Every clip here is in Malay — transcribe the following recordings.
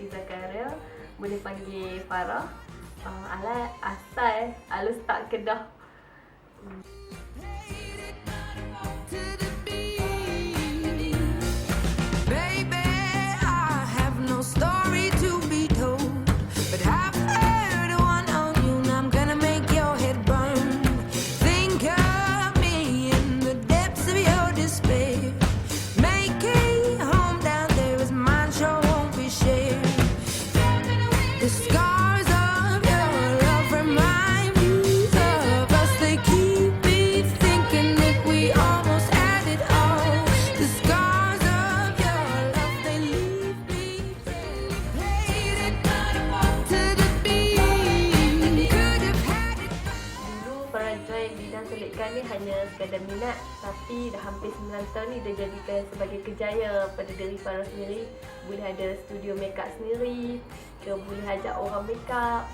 Binti Zakaria Boleh panggil Farah. Uh, Alah asal Alus tak kedah. Baby, sekadar minat Tapi dah hampir 9 tahun ni dia jadikan sebagai kejaya pada diri Farah sendiri. Boleh ada studio makeup sendiri ke Boleh ajak orang makeup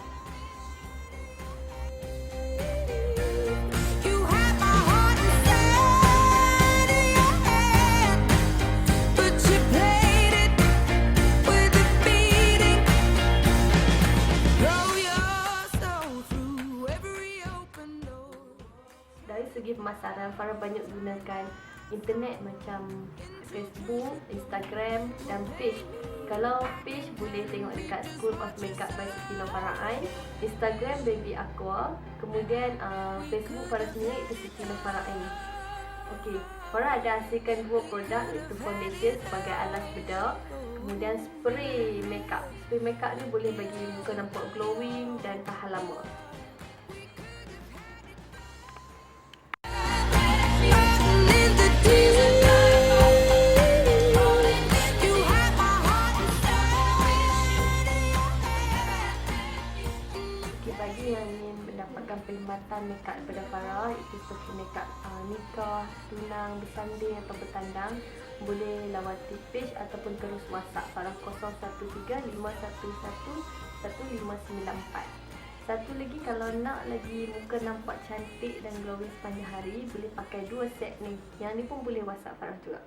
Dari segi pemasaran, Farah banyak gunakan internet macam Facebook, Instagram dan page. Kalau page boleh tengok dekat School of Makeup by Siti Farah Ain, Instagram Baby Aqua, kemudian uh, Facebook Farah sendiri itu Siti Farah Ain. Okey, Farah ada hasilkan dua produk iaitu foundation sebagai alas bedak, kemudian spray makeup. Spray makeup ni boleh bagi muka nampak glowing dan tahan lama. Bagi yang ingin mendapatkan perkhidmatan makeup daripada Farah Iaitu seperti makeup uh, nikah, tunang, bersanding atau bertandang Boleh lawati page ataupun terus WhatsApp. Farah 0135111594 Satu lagi kalau nak lagi muka nampak cantik dan glowing sepanjang hari Boleh pakai dua set ni. Yang ni pun boleh WhatsApp Farah juga